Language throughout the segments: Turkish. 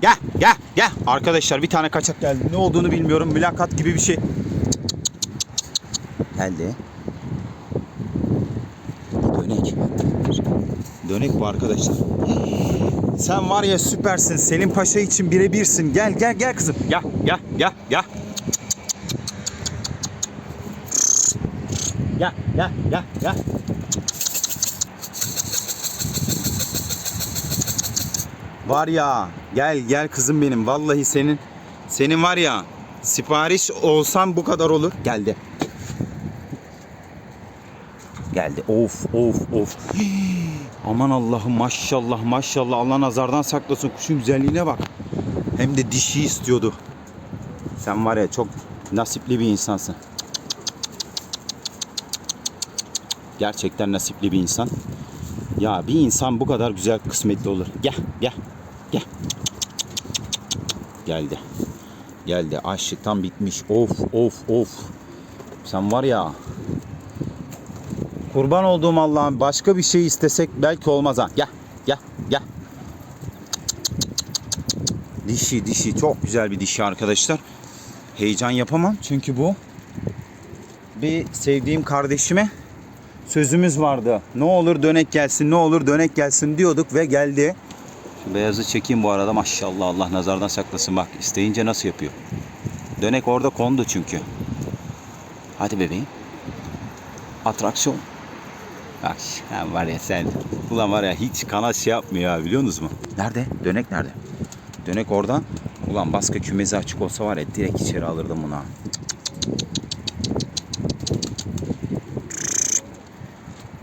Gel gel gel. Arkadaşlar bir tane kaçak geldi. Ne olduğunu bilmiyorum. Mülakat gibi bir şey. Geldi. Dönek. Dönek bu arkadaşlar. Sen var ya süpersin. Selim Paşa için birebirsin. Gel gel gel kızım. Gel gel gel gel. Gel gel gel gel. Var ya gel gel kızım benim vallahi senin senin var ya sipariş olsam bu kadar olur. Geldi. Geldi. Of of of. Aman Allah'ım maşallah maşallah Allah nazardan saklasın kuşun güzelliğine bak. Hem de dişi istiyordu. Sen var ya çok nasipli bir insansın. Gerçekten nasipli bir insan. Ya bir insan bu kadar güzel kısmetli olur. Gel gel. Geldi. Geldi. Açlıktan bitmiş. Of of of. Sen var ya. Kurban olduğum Allah'ım başka bir şey istesek belki olmaz ha. Gel gel gel. Dişi dişi çok güzel bir dişi arkadaşlar. Heyecan yapamam çünkü bu bir sevdiğim kardeşime sözümüz vardı. Ne olur dönek gelsin, ne olur dönek gelsin diyorduk ve geldi. Şu beyazı çekeyim bu arada maşallah Allah nazardan saklasın bak isteyince nasıl yapıyor. Dönek orada kondu çünkü. Hadi bebeğim. Atraksiyon. Bak ha var ya sen. Ulan var ya hiç kanat şey yapmıyor ya biliyor musunuz mu? Nerede? Dönek nerede? Dönek orada. Ulan baskı kümesi açık olsa var ya direkt içeri alırdım bunu. ha.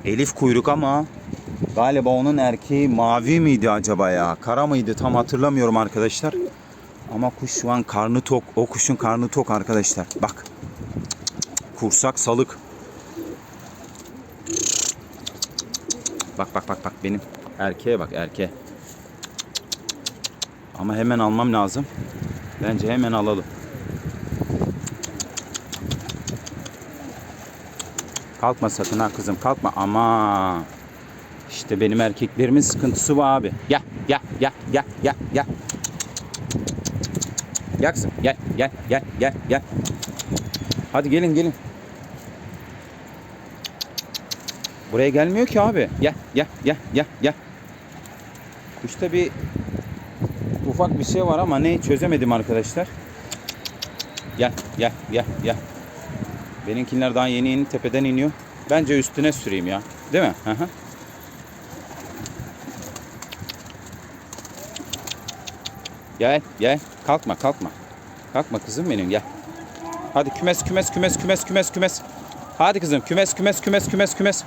Elif kuyruk ama galiba onun erkeği mavi miydi acaba ya? Kara mıydı tam hatırlamıyorum arkadaşlar. Ama kuş şu an karnı tok. O kuşun karnı tok arkadaşlar. Bak. Kursak salık. Bak bak bak bak benim erkeğe bak erkeğe. Ama hemen almam lazım. Bence hemen alalım. Kalkma sakın ha kızım kalkma. Ama işte benim erkeklerimin sıkıntısı var abi. Gel gel gel gel gel gel. Kızım gel gel gel gel gel. Hadi gelin gelin. Buraya gelmiyor ki abi. Gel gel gel gel gel. Kuşta bir ufak bir şey var ama ne çözemedim arkadaşlar. Gel gel gel gel. Benimkiler daha yeni yeni tepeden iniyor. Bence üstüne süreyim ya. Değil mi? Hı hı. Gel gel. Kalkma kalkma. Kalkma kızım benim gel. Hadi kümes kümes kümes kümes kümes kümes. Hadi kızım kümes kümes kümes kümes kümes.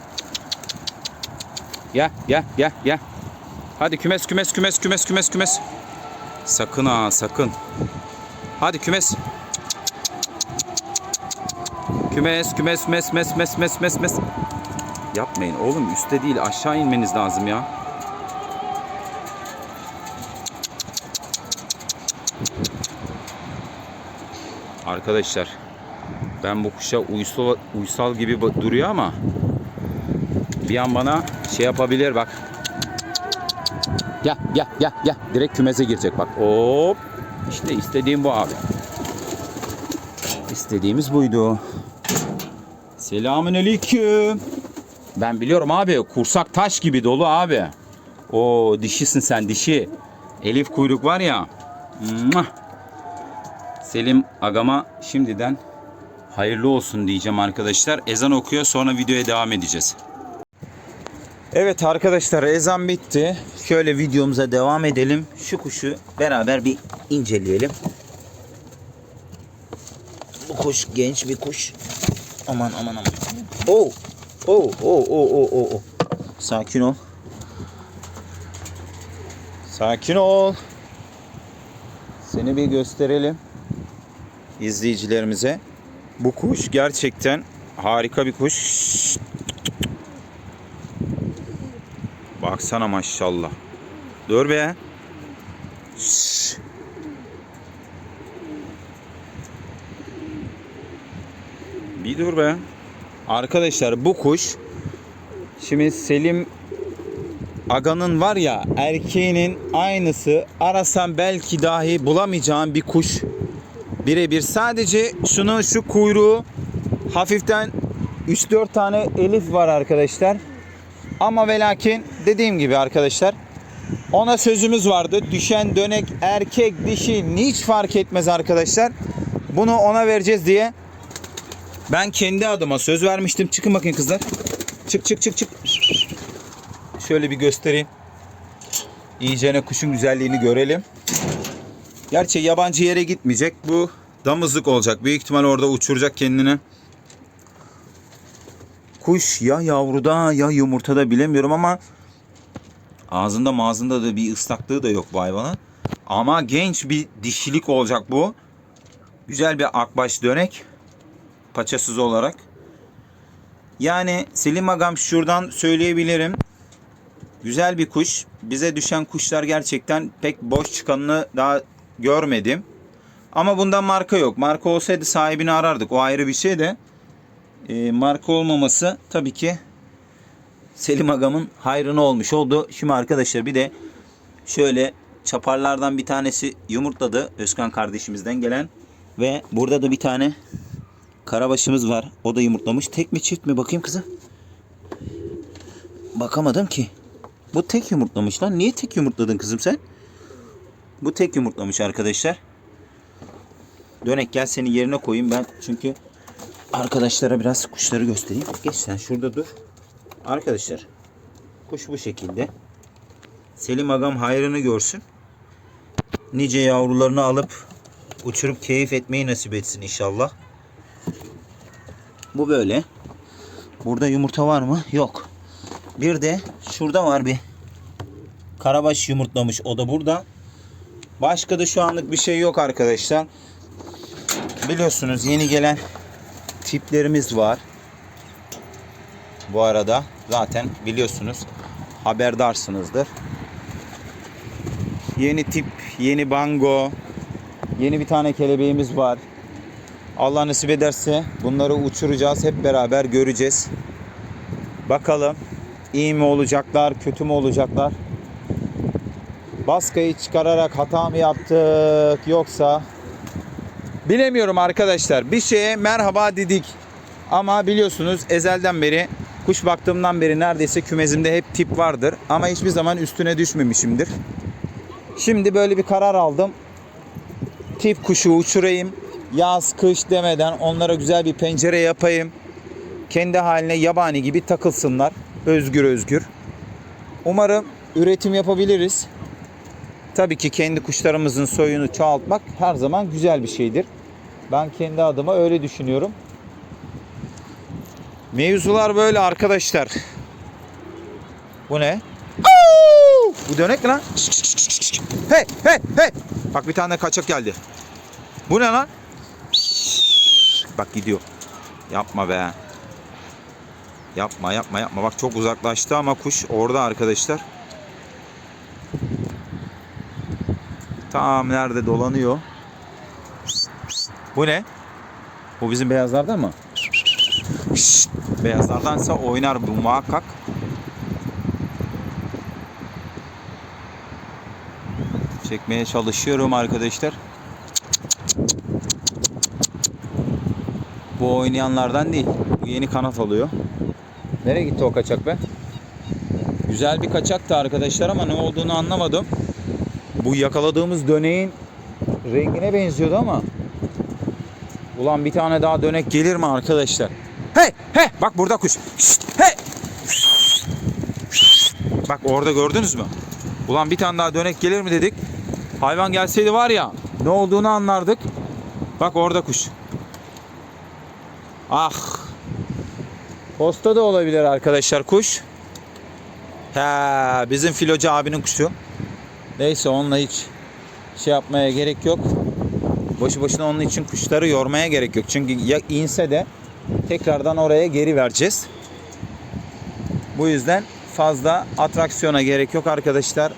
Gel gel gel gel. Hadi kümes kümes kümes kümes kümes kümes. Sakın ha sakın. Hadi kümes. Kümes kümes mes mes mes mes mes mes. Yapmayın oğlum üstte değil aşağı inmeniz lazım ya. Arkadaşlar ben bu kuşa uysal, uysal gibi duruyor ama bir an bana şey yapabilir bak. Gel gel gel gel direkt kümese girecek bak. Hop. İşte istediğim bu abi. İstediğimiz buydu. Selamün aleyküm. Ben biliyorum abi kursak taş gibi dolu abi. O dişisin sen dişi. Elif kuyruk var ya. Muah. Selim agama şimdiden hayırlı olsun diyeceğim arkadaşlar. Ezan okuyor sonra videoya devam edeceğiz. Evet arkadaşlar ezan bitti. Şöyle videomuza devam edelim. Şu kuşu beraber bir inceleyelim. Bu kuş genç bir kuş. Aman aman aman. Oh. Oh oh oh oh oh. oh. Sakin ol. Sakin ol. Seni bir gösterelim izleyicilerimize. Bu kuş gerçekten harika bir kuş. Baksana maşallah. Dur be. Bir dur be. Arkadaşlar bu kuş şimdi Selim Aganın var ya erkeğinin aynısı arasan belki dahi bulamayacağın bir kuş. Birebir sadece şunu şu kuyruğu hafiften 3-4 tane elif var arkadaşlar. Ama ve lakin dediğim gibi arkadaşlar ona sözümüz vardı. Düşen dönek erkek dişi hiç fark etmez arkadaşlar. Bunu ona vereceğiz diye ben kendi adıma söz vermiştim. Çıkın bakın kızlar. Çık çık çık çık. Şöyle bir göstereyim. İyicene kuşun güzelliğini görelim. Gerçi yabancı yere gitmeyecek. Bu damızlık olacak. Büyük ihtimal orada uçuracak kendini. Kuş ya yavruda ya yumurtada bilemiyorum ama ağzında mağazında da bir ıslaklığı da yok bu hayvanın. Ama genç bir dişilik olacak bu. Güzel bir akbaş dönek. Paçasız olarak. Yani Selim Agam şuradan söyleyebilirim. Güzel bir kuş. Bize düşen kuşlar gerçekten pek boş çıkanını daha görmedim. Ama bundan marka yok. Marka olsaydı sahibini arardık. O ayrı bir şey de. E, marka olmaması tabii ki Selim Agam'ın hayrına olmuş oldu. Şimdi arkadaşlar bir de şöyle çaparlardan bir tanesi yumurtladı. Özkan kardeşimizden gelen. Ve burada da bir tane karabaşımız var. O da yumurtlamış. Tek mi çift mi? Bakayım kızım. Bakamadım ki. Bu tek yumurtlamış lan. Niye tek yumurtladın kızım sen? Bu tek yumurtlamış arkadaşlar. Dönek gel seni yerine koyayım ben. Çünkü arkadaşlara biraz kuşları göstereyim. Geç sen şurada dur. Arkadaşlar kuş bu şekilde. Selim Agam hayrını görsün. Nice yavrularını alıp uçurup keyif etmeyi nasip etsin inşallah. Bu böyle. Burada yumurta var mı? Yok. Bir de şurada var bir karabaş yumurtlamış. O da burada. Başka da şu anlık bir şey yok arkadaşlar. Biliyorsunuz yeni gelen tiplerimiz var. Bu arada zaten biliyorsunuz haberdarsınızdır. Yeni tip, yeni bango, yeni bir tane kelebeğimiz var. Allah nasip ederse bunları uçuracağız. Hep beraber göreceğiz. Bakalım iyi mi olacaklar, kötü mü olacaklar? Baskayı çıkararak hata mı yaptık yoksa bilemiyorum arkadaşlar. Bir şeye merhaba dedik. Ama biliyorsunuz ezelden beri kuş baktığımdan beri neredeyse kümezimde hep tip vardır. Ama hiçbir zaman üstüne düşmemişimdir. Şimdi böyle bir karar aldım. Tip kuşu uçurayım. Yaz, kış demeden onlara güzel bir pencere yapayım. Kendi haline yabani gibi takılsınlar. Özgür özgür. Umarım üretim yapabiliriz. Tabii ki kendi kuşlarımızın soyunu çoğaltmak her zaman güzel bir şeydir. Ben kendi adıma öyle düşünüyorum. Mevzular böyle arkadaşlar. Bu ne? Bu dönek mi lan? Hey hey hey. Bak bir tane kaçak geldi. Bu ne lan? Bak gidiyor. Yapma be. Yapma yapma yapma. Bak çok uzaklaştı ama kuş orada arkadaşlar. Tam nerede dolanıyor. Bu ne? Bu bizim beyazlardan mı? Beyazlardansa oynar bu muhakkak. Çekmeye çalışıyorum arkadaşlar. Bu oynayanlardan değil. Bu yeni kanat alıyor. Nereye gitti o kaçak be? Güzel bir kaçaktı arkadaşlar ama ne olduğunu anlamadım. Bu yakaladığımız döneğin rengine benziyordu ama. Ulan bir tane daha dönek gelir mi arkadaşlar? Hey hey bak burada kuş. Şşt, hey. Bak orada gördünüz mü? Ulan bir tane daha dönek gelir mi dedik. Hayvan gelseydi var ya ne olduğunu anlardık. Bak orada kuş. Ah. Posta da olabilir arkadaşlar kuş. Ha, bizim filocu abinin kuşu. Neyse onunla hiç şey yapmaya gerek yok. Boşu boşuna onun için kuşları yormaya gerek yok. Çünkü ya inse de tekrardan oraya geri vereceğiz. Bu yüzden fazla atraksiyona gerek yok arkadaşlar.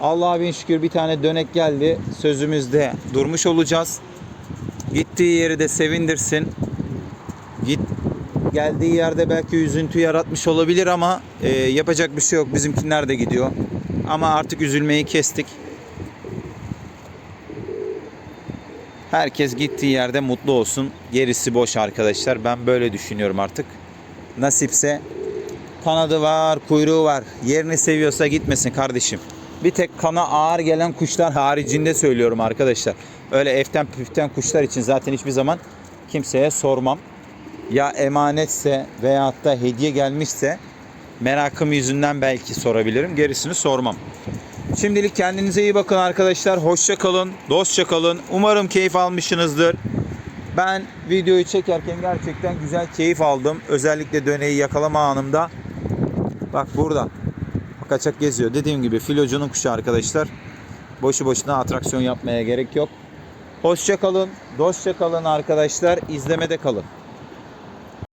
Allah'a bin şükür bir tane dönek geldi. Sözümüzde durmuş olacağız. Gittiği yeri de sevindirsin. Git geldiği yerde belki üzüntü yaratmış olabilir ama e, yapacak bir şey yok. Bizimkiler de gidiyor. Ama artık üzülmeyi kestik. Herkes gittiği yerde mutlu olsun. Gerisi boş arkadaşlar. Ben böyle düşünüyorum artık. Nasipse kanadı var, kuyruğu var. Yerini seviyorsa gitmesin kardeşim. Bir tek kana ağır gelen kuşlar haricinde söylüyorum arkadaşlar. Öyle eften püften kuşlar için zaten hiçbir zaman kimseye sormam. Ya emanetse veyahut da hediye gelmişse merakım yüzünden belki sorabilirim. Gerisini sormam. Şimdilik kendinize iyi bakın arkadaşlar. Hoşça kalın, dostça kalın. Umarım keyif almışsınızdır. Ben videoyu çekerken gerçekten güzel keyif aldım. Özellikle döneyi yakalama anımda. Bak burada. Kaçak geziyor. Dediğim gibi filocunun kuşu arkadaşlar. Boşu boşuna atraksiyon yapmaya gerek yok. Hoşça kalın, dostça kalın arkadaşlar. İzlemede kalın.